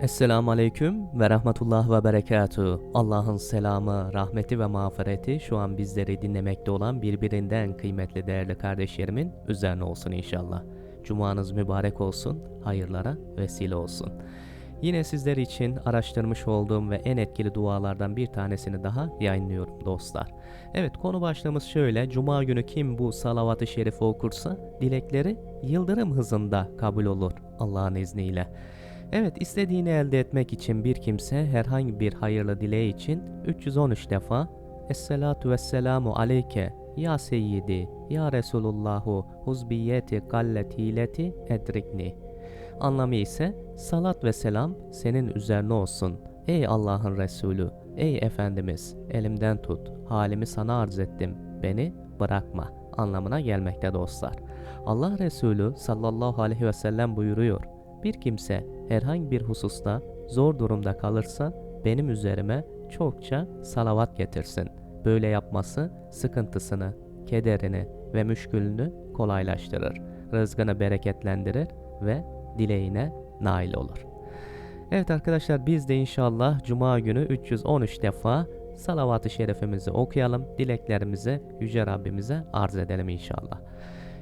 Esselamu Aleyküm ve Rahmetullah ve Berekatuhu. Allah'ın selamı, rahmeti ve mağfireti şu an bizleri dinlemekte olan birbirinden kıymetli değerli kardeşlerimin üzerine olsun inşallah. Cumanız mübarek olsun, hayırlara vesile olsun. Yine sizler için araştırmış olduğum ve en etkili dualardan bir tanesini daha yayınlıyorum dostlar. Evet konu başlığımız şöyle. Cuma günü kim bu salavat-ı şerifi okursa dilekleri yıldırım hızında kabul olur Allah'ın izniyle. Evet istediğini elde etmek için bir kimse herhangi bir hayırlı dileği için 313 defa Esselatu vesselamu aleyke ya seyyidi ya Resulullahu huzbiyeti galletileti edrikni Anlamı ise salat ve selam senin üzerine olsun. Ey Allah'ın Resulü, ey Efendimiz elimden tut, halimi sana arz ettim, beni bırakma anlamına gelmekte dostlar. Allah Resulü sallallahu aleyhi ve sellem buyuruyor. Bir kimse herhangi bir hususta zor durumda kalırsa benim üzerime çokça salavat getirsin. Böyle yapması sıkıntısını, kederini ve müşkülünü kolaylaştırır. Rızkını bereketlendirir ve dileğine nail olur. Evet arkadaşlar biz de inşallah Cuma günü 313 defa salavat-ı şerefimizi okuyalım. Dileklerimizi Yüce Rabbimize arz edelim inşallah.